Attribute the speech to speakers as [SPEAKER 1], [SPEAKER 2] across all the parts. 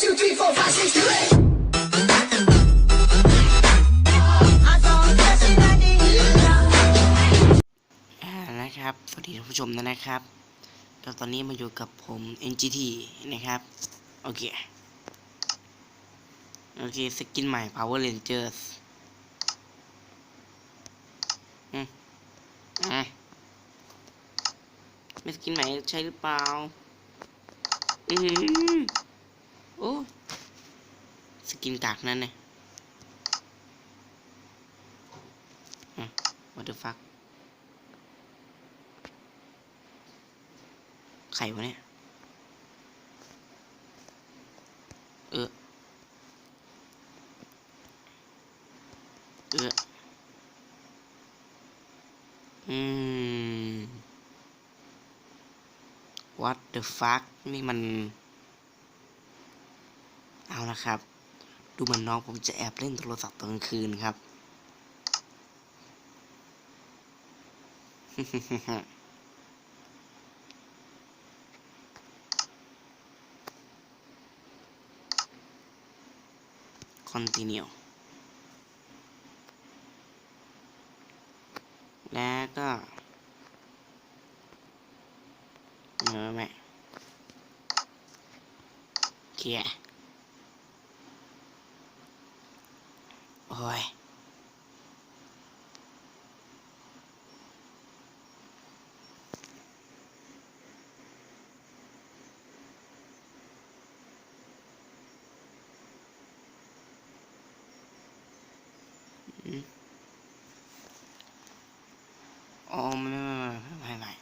[SPEAKER 1] Two, three, four, five, six, seven, eight.
[SPEAKER 2] นะครับ สวัสดีท่านผู้ชมนะนะครับก็ตอนนี้มาอยู่กับผม NGT นะครับ โอเค โอเค สกินใหม่ Power Rangers อืมอะไม่สกินใหม่ใช่หรือเปล่า อือ สกินกากนั่นเนี่ยอ what the fuck ไข่วะเนี่ย เออ เออ อืม what the fuck นี่มัน เอาละครับ ดูเหมือนน้องผมจะแอบเล่นโทรศัพท์ตอนกลางคืนครับ continue แล้วก็เออแม่เคลี ยโอ้ยอ๋อไม่ไม่ไม่ไม่ไม่ไม่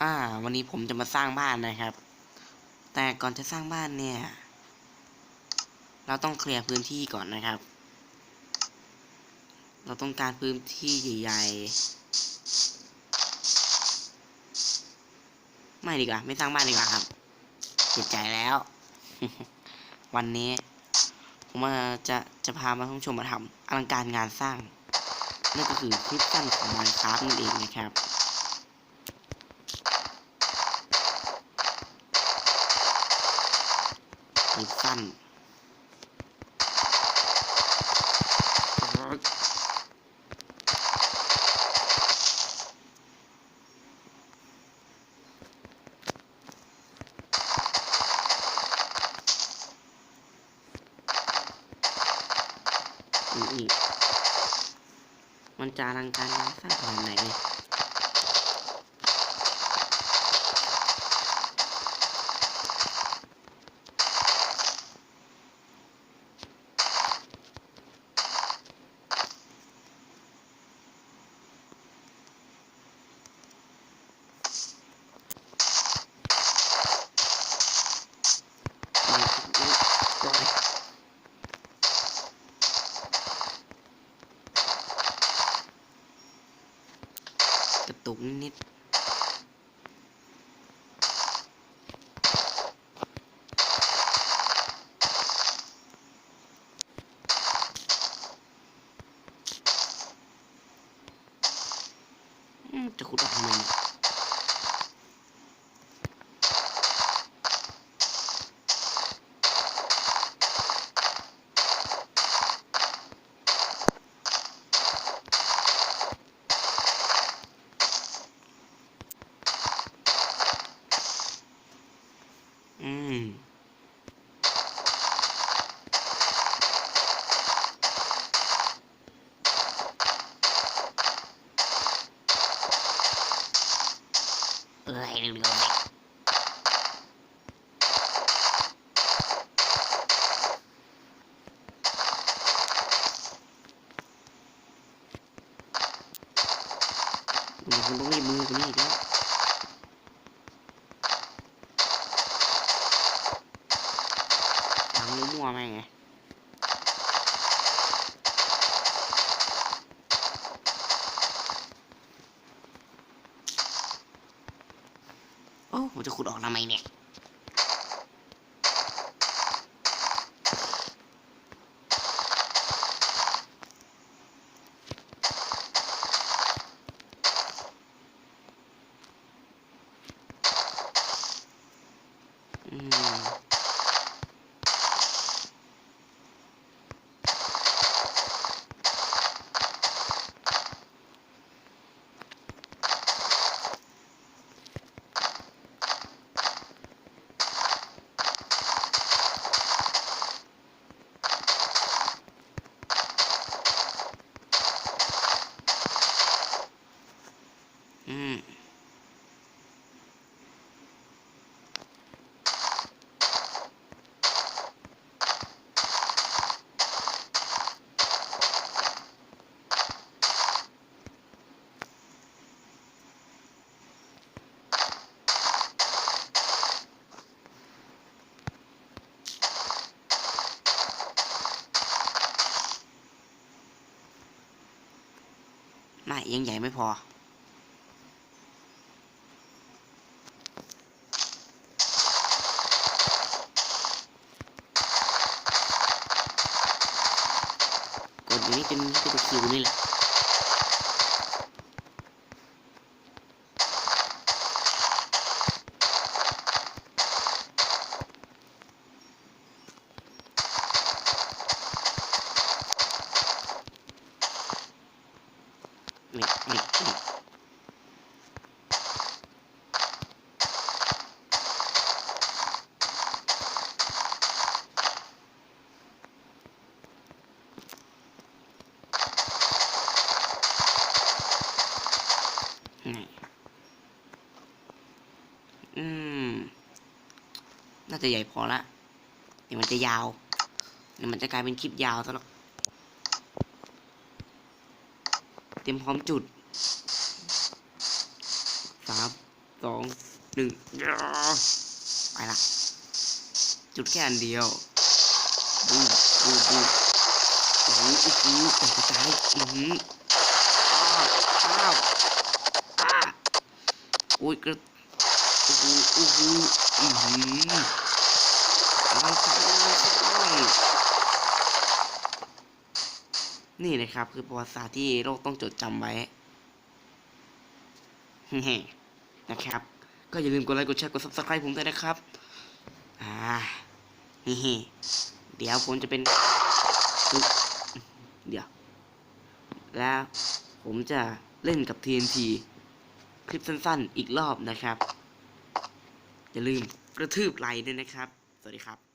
[SPEAKER 2] อ่า วันนี้ผมจะมาสร้างบ้านนะครับ แต่ก่อนจะสร้างบ้านเนี่ย เราต้องเคลียร์พื้นที่ก่อนนะครับ เราต้องการพื้นที่ใหญ่ๆ ไม่ดีกว่า ไม่สร้างบ้านดีกว่าครับเจ็บใจแล้ว วันนี้ผมาจะจะพามาท่านผู้ชมมาทำอลังการงานสร้างนั่นก็คือคลิปสั้นของ Minecraft นั่นเองนะครับคลิปสั้นนี่ มันจะอลังการงานสร้างขนาดไหน กระ ตุกนิดจะขุดออกทำไม เอ้ยเร็วๆเลยมันคงต้องรีบมือกว่านี้อีกแล้วทางมั่วๆแม่งไง โอ้ ผมจะขุดออกทำไมเนี่ย อ อืม อืมไม่ยังใหญ่ไม่พอ อย่างนี้จนจะไปคิวนี่แหละ นี่นี่นี่นี่อืม น่า จะใหญ่พอละเดี๋ยวมันจะยาวเดี๋ยวมันจะกลายเป็นคลิปยาวซะแล้วเตรียมพร้อมจุดสามสองหนึ่งไปละ จุดแค่อันเดียวบูมบูมบูโอ้โหโอ้โหแตกกระจายอือหืออ้าวอ้าวอ้าโอ้ยกระโอ้โหโอ้โหอือหือ นี่นะครับ คือประวัติศาสตร์ที่โลกต้องจดจำไว้นะครับ ก็อย่าลืมกดไลค์กดแชร์กด subscribe ผมด้วยนะครับ อ่านี่เดี๋ยวผมจะเป็น เดี๋ยว แล้วผมจะเล่นกับ TNT คลิปสั้นๆ อีกรอบนะครับ อย่าลืมกระทืบไลค์ด้วยนะครับ สวัสดีครับ